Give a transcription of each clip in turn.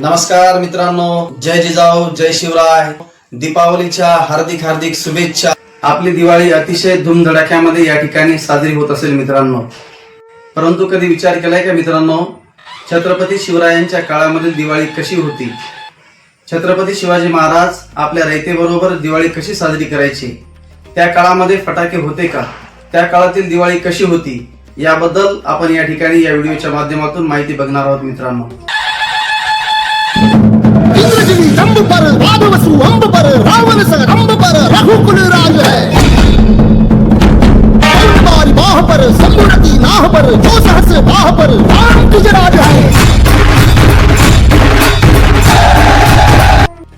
नमस्कार मित्रांनो जय जिजाऊ जय शिवराय. दीपावलीच्या हार्दिक हार्दिक शुभेच्छा. आपली दिवाळी अतिशय धूमधडाक्यामध्ये या ठिकाणी साजरी होत असेल मित्रांनो. परंतु कधी विचार केलाय का मित्रांनो? छत्रपती शिवरायांच्या काळामधील दिवाळी कशी होती? छत्रपती शिवाजी महाराज आपल्या रयतेबरोबर दिवाळी कशी साजरी करायची? त्या काळामध्ये फटाके होते का? त्या काळातील दिवाळी कशी होती? याबद्दल आपण या ठिकाणी या व्हिडिओच्या माध्यमातून माहिती बघणार आहोत मित्रांनो. रावण पर रघुकुल राज है। बारी बाह पर संबुरती नाह पर जो सहस बाह पर राम तुझ राज है।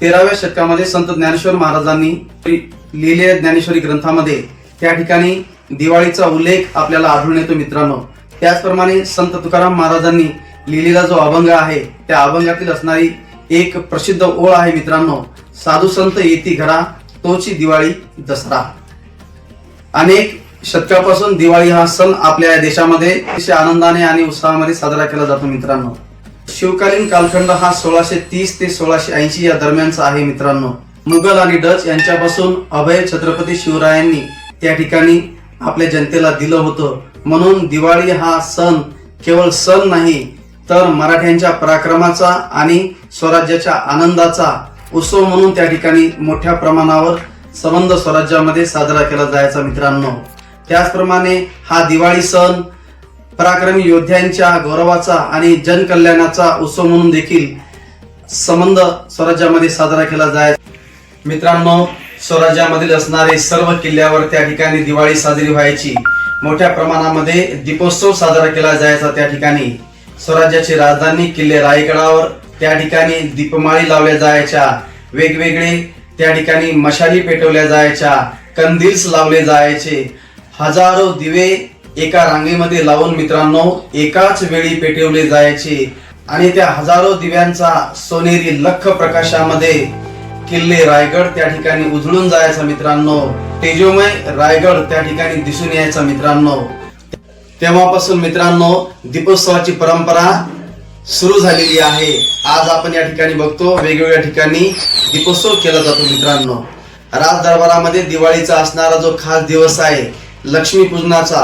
तेराव्या शतकामध्ये संत ज्ञानेश्वर महाराजांनी लिहिलेल्या ज्ञानेश्वरी ग्रंथामध्ये त्या ठिकाणी दिवाळीचा उल्लेख आपल्याला आढळून येतो मित्रांनो. त्याचप्रमाणे संत तुकाराम महाराजांनी लिहिलेला जो अभंग आहे त्या अभंगातील असणारी एक प्रसिद्ध ओळ आहे मित्रांनो साधू संत येती घरा तोची दिवाळी दसरा. अनेक शतकापासून दिवाळी हा सण आपल्या या देशामध्ये अतिशय आनंदाने आणि उत्साहामध्ये साजरा केला जातो मित्रांनो. शिवकालीन कालखंड हा सोळाशे तीस ते सोळाशे ऐंशी या दरम्यानचा आहे मित्रांनो. मुघल आणि डच यांच्यापासून अभय छत्रपती शिवरायांनी त्या ठिकाणी आपल्या जनतेला दिलं होतं. म्हणून दिवाळी हा सण केवळ सण नाही तर मराठ्यांच्या पराक्रमाचा आणि स्वराज्याच्या आनंदाचा उत्सव म्हणून त्या ठिकाणी मोठ्या प्रमाणावर संबंध स्वराज्यामध्ये साजरा केला जायचा मित्रांनो. त्याचप्रमाणे हा दिवाळी सण पराक्रमी योद्ध्यांच्या गौरवाचा आणि जनकल्याणाचा उत्सव म्हणून देखील संबंध स्वराज्यामध्ये साजरा केला जाय मित्रांनो स्वराज्यामधील असणारे सर्व किल्ल्यावर त्या ठिकाणी दिवाळी साजरी व्हायची. मोठ्या प्रमाणामध्ये दीपोत्सव साजरा केला जायचा त्या ठिकाणी. स्वराज्याची राजधानी किल्ले रायगडावर त्या ठिकाणी दीपमाळी लावल्या जायच्या. वेगवेगळे त्या ठिकाणी मशाली पेटवल्या जायच्या. कंदील्स लावले जायचे. हजारो दिवे एका रांगेमध्ये लावून मित्रांनो एकाच वेळी पेटवले जायचे. आणि त्या हजारो दिव्यांचा सोनेरी लख प्रकाशामध्ये किल्ले रायगड त्या ठिकाणी उजळून जायचा मित्रांनो. तेजोमय रायगड त्या ठिकाणी दिसून यायचा मित्रांनो. तेव्हापासून मित्रांनो दीपोत्सवाची परंपरा सुरू झालेली आहे. आज आपण या ठिकाणी बघतो वेगवेगळ्या ठिकाणी दीपोत्सव केला जातो मित्रांनो. राज दरबारामध्ये दिवाळीचा असणारा जो खास दिवस आहे लक्ष्मी पूजनाचा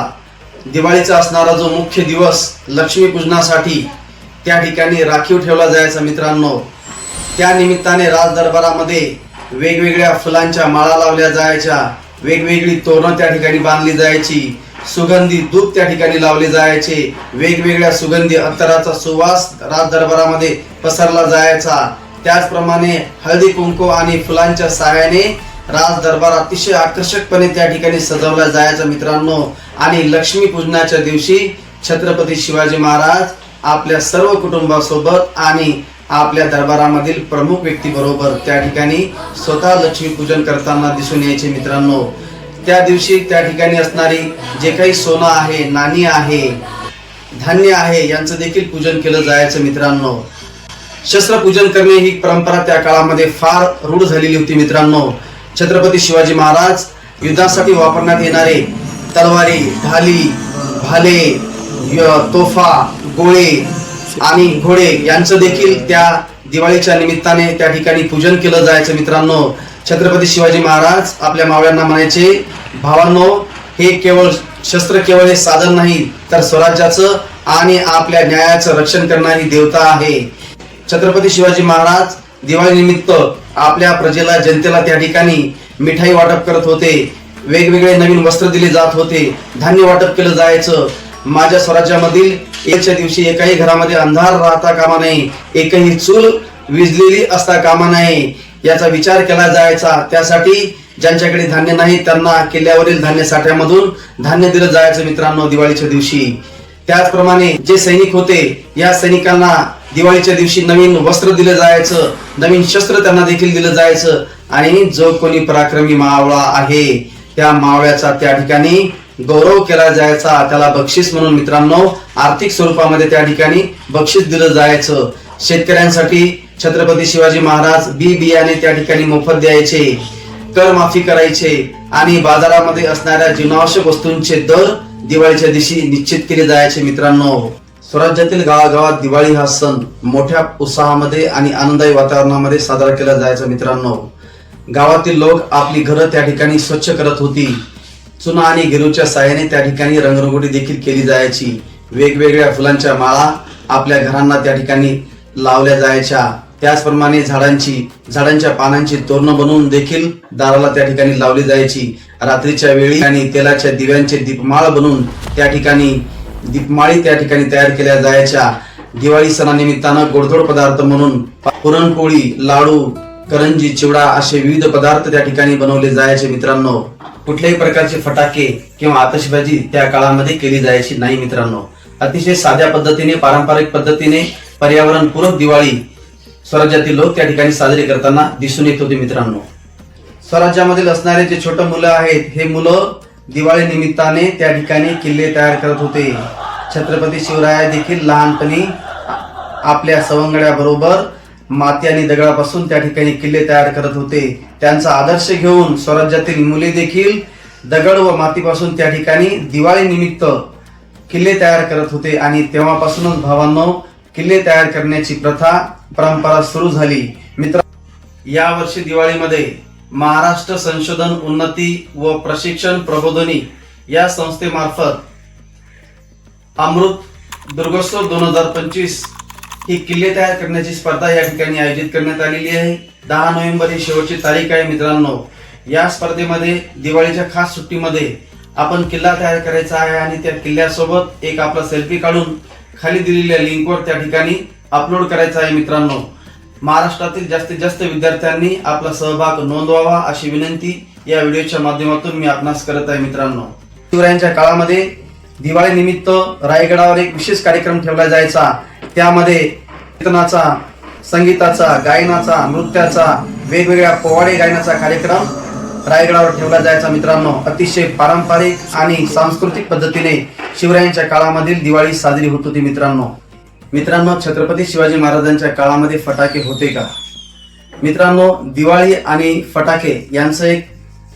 दिवाळीचा असणारा जो मुख्य दिवस लक्ष्मी पूजनासाठी त्या ठिकाणी राखीव ठेवला जायचा मित्रांनो. त्या निमित्ताने राज दरबारामध्ये वेगवेगळ्या फुलांच्या माळा लावल्या जायच्या वेगवेगळी तोरणं त्या ठिकाणी बांधली जायची सुगंधी दूध त्या ठिकाणी लावले जायचे. वेगवेगळ्या सुगंधी अत्तराचा सुवास राज दरबारामध्ये पसरला जायचा. त्याचप्रमाणे हळदी कुंकू आणि फुलांच्या सहाय्याने राज दरबार अतिशय आकर्षकपणे त्या ठिकाणी सजवला जायचा मित्रांनो. आणि लक्ष्मी पूजनाच्या दिवशी छत्रपती शिवाजी महाराज आपल्या सर्व कुटुंबासोबत आणि आपल्या दरबारामधील प्रमुख व्यक्ती बरोबर त्या ठिकाणी स्वतः लक्ष्मी पूजन करताना दिसून यायचे मित्रांनो. त्या दिवशी त्या ठिकाणी असणारी जे काही सोनं आहे नाणी आहे धान्य आहे यांचं देखील पूजन केलं जायचं मित्रांनो. शस्त्रपूजन करणे ही परंपरा त्या काळामध्ये फार रूढ झालेली होती मित्रांनो. छत्रपती शिवाजी महाराज युद्धासाठी वापरण्यात येणारे तलवारी ढाली भाले य- तोफा गोळे आणि घोडे यांचं देखील त्या दिवाळीच्या निमित्ताने त्या ठिकाणी पूजन केलं जायचं मित्रांनो. छत्रपती शिवाजी महाराज आपल्या मावळ्यांना म्हणायचे भावांनो हे केवळ शस्त्र केवळ हे साधन नाही तर स्वराज्याचं आणि आपल्या न्यायाचं रक्षण करणारी देवता आहे. छत्रपती शिवाजी महाराज दिवाळी निमित्त आपल्या प्रजेला जनतेला त्या ठिकाणी मिठाई वाटप करत होते. वेगवेगळे नवीन वस्त्र दिले जात होते. धान्य वाटप केलं जायचं. माझ्या स्वराज्यामधील एकच्या दिवशी एकाही घरामध्ये अंधार राहता कामा नये. एकही चूल विजलेली असता कामा नये. याचा विचार केला जायचा. त्यासाठी ज्यांच्याकडे धान्य नाही त्यांना किल्ल्यावरील धान्य साठ्यामधून धान्य दिलं जायचं मित्रांनो दिवाळीच्या दिवशी. त्याचप्रमाणे जे सैनिक होते या सैनिकांना दिवाळीच्या दिवशी नवीन वस्त्र दिलं जायचं नवीन शस्त्र त्यांना देखील दिलं जायचं. आणि जो कोणी पराक्रमी मावळा आहे त्या मावळ्याचा त्या ठिकाणी गौरव केला जायचा त्याला बक्षीस म्हणून मित्रांनो आर्थिक स्वरूपामध्ये त्या ठिकाणी बक्षीस दिलं जायचं. शेतकऱ्यांसाठी छत्रपती शिवाजी महाराज बी बियाणे त्या ठिकाणी मोफत द्यायचे कर माफी करायचे आणि बाजारामध्ये असणाऱ्या जीवनावश्यक वस्तूंचे दर दिवाळीच्या दिवशी निश्चित केले जायचे मित्रांनो. स्वराज्यातील गावागावात दिवाळी हा सण मोठ्या उत्साहामध्ये आणि आनंदायी वातावरणामध्ये साजरा केला जायचा मित्रांनो. गावातील लोक आपली घरं त्या ठिकाणी स्वच्छ करत होती. चुना आणि गिरूच्या साहाय्याने त्या ठिकाणी रंगरंगोटी देखील केली जायची. वेगवेगळ्या फुलांच्या माळा आपल्या घरांना त्या ठिकाणी लावल्या जायच्या. त्याचप्रमाणे झाडांची झाडांच्या पानांची तोरणं बनवून देखील दाराला त्या ठिकाणी लावली जायची. रात्रीच्या वेळी आणि तेलाच्या दिव्यांचे दीपमाळ बनवून त्या ठिकाणी दीपमाळी त्या ठिकाणी तयार केल्या जायच्या. दिवाळी सणानिमित्तानं गोडधोड पदार्थ म्हणून पुरणपोळी लाडू करंजी चिवडा असे विविध पदार्थ त्या ठिकाणी बनवले जायचे मित्रांनो. कुठल्याही प्रकारचे फटाके किंवा आतषबाजी त्या काळामध्ये केली जायची नाही मित्रांनो. अतिशय साध्या पद्धतीने पारंपरिक पद्धतीने पर्यावरणपूरक दिवाळी स्वराज्यातील लोक त्या ठिकाणी साजरी करताना दिसून येत होते मित्रांनो. स्वराज्यामधील असणारे जे छोटे मुलं आहेत हे मुलं दिवाळी निमित्ताने त्या ठिकाणी किल्ले तयार करत होते. छत्रपती शिवराया देखील लहानपणी आपल्या सवंगड्याबरोबर माती आणि दगडापासून त्या ठिकाणी किल्ले तयार करत होते. त्यांचा आदर्श घेऊन स्वराज्यातील मुले देखील दगड व मातीपासून त्या ठिकाणी दिवाळी निमित्त किल्ले तयार करत होते आणि तेव्हापासूनच भावांनो किल्ले तयार करण्याची प्रथा परंपरा सुरू झाली. मित्र या वर्षी दिवाळीमध्ये महाराष्ट्र संशोधन उन्नती व प्रशिक्षण प्रबोधनी या संस्थेमार्फत अमृत दुर्गोत्सव दोन हजार पंचवीस ही किल्ले तयार करण्याची स्पर्धा या ठिकाणी आयोजित करण्यात आलेली आहे. दहा नोव्हेंबर ही शेवटची तारीख आहे मित्रांनो. या स्पर्धेमध्ये दिवाळीच्या खास सुट्टीमध्ये आपण किल्ला तयार करायचा आहे आणि त्या किल्ल्यासोबत एक आपला सेल्फी काढून खाली दिलेल्या लिंकवर त्या ठिकाणी अपलोड करायचा आहे मित्रांनो. महाराष्ट्रातील जास्तीत जास्त विद्यार्थ्यांनी आपला सहभाग नोंदवावा अशी विनंती या व्हिडिओच्या माध्यमातून मी आपणास करत आहे मित्रांनो. शिवरायांच्या काळामध्ये दिवाळी निमित्त रायगडावर एक विशेष कार्यक्रम ठेवला जायचा. त्यामध्ये कीर्तनाचा संगीताचा गायनाचा नृत्याचा वेगवेगळ्या पोवाडे गायनाचा कार्यक्रम रायगडावर ठेवला जायचा मित्रांनो. अतिशय पारंपरिक आणि सांस्कृतिक पद्धतीने शिवरायांच्या काळामधील दिवाळी साजरी होत होती मित्रांनो. मित्रांनो छत्रपती शिवाजी महाराजांच्या काळामध्ये फटाके होते का? मित्रांनो दिवाळी आणि फटाके यांचं एक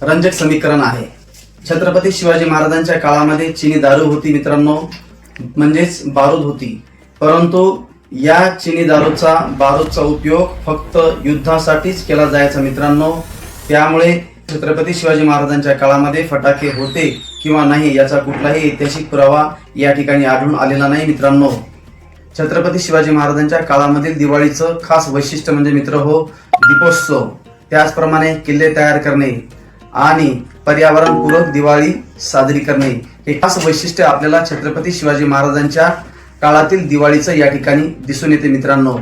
रंजक समीकरण आहे. छत्रपती शिवाजी महाराजांच्या काळामध्ये चिनी दारू होती मित्रांनो. म्हणजेच बारूद होती. परंतु या चिनी दारूचा बारूदचा उपयोग फक्त युद्धासाठीच केला जायचा मित्रांनो. त्यामुळे छत्रपती शिवाजी महाराजांच्या काळामध्ये फटाके होते किंवा नाही याचा कुठलाही ऐतिहासिक पुरावा या ठिकाणी आढळून आलेला नाही मित्रांनो. छत्रपती शिवाजी महाराजांच्या काळामधील दिवाळीचं खास वैशिष्ट्य म्हणजे मित्र हो दीपोत्सव. त्याचप्रमाणे किल्ले तयार करणे. आणि पर्यावरणपूरक दिवाळी साजरी करणे हे खास वैशिष्ट्य आपल्याला छत्रपती शिवाजी महाराजांच्या काळातील दिवाळीचं या ठिकाणी दिसून येते मित्रांनो.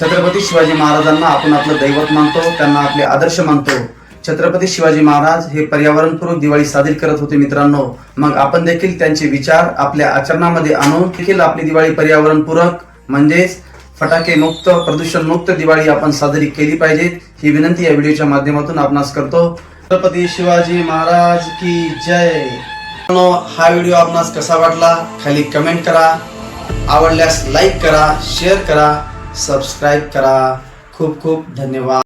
छत्रपती शिवाजी महाराजांना आपण आपलं दैवत मानतो त्यांना आपले आदर्श मानतो. छत्रपती शिवाजी महाराज हे पर्यावरणपूर्वक दिवाळी साजरी करत होते मित्रांनो. मग आपण देखील त्यांचे विचार आपल्या आचरणामध्ये आणून देखील आपली दिवाळी पर्यावरणपूरक म्हणजेच फटाके मुक्त प्रदूषण मुक्त दिवाळी आपण साजरी केली पाहिजे. ही विनंती या व्हिडिओच्या माध्यमातून आपणास करतो. छत्रपती शिवाजी महाराज की जय. हा व्हिडिओ आपणास कसा वाटला? खाली कमेंट करा. आवडल्यास लाईक करा शेअर करा सबस्क्राईब करा. खूप खूप धन्यवाद.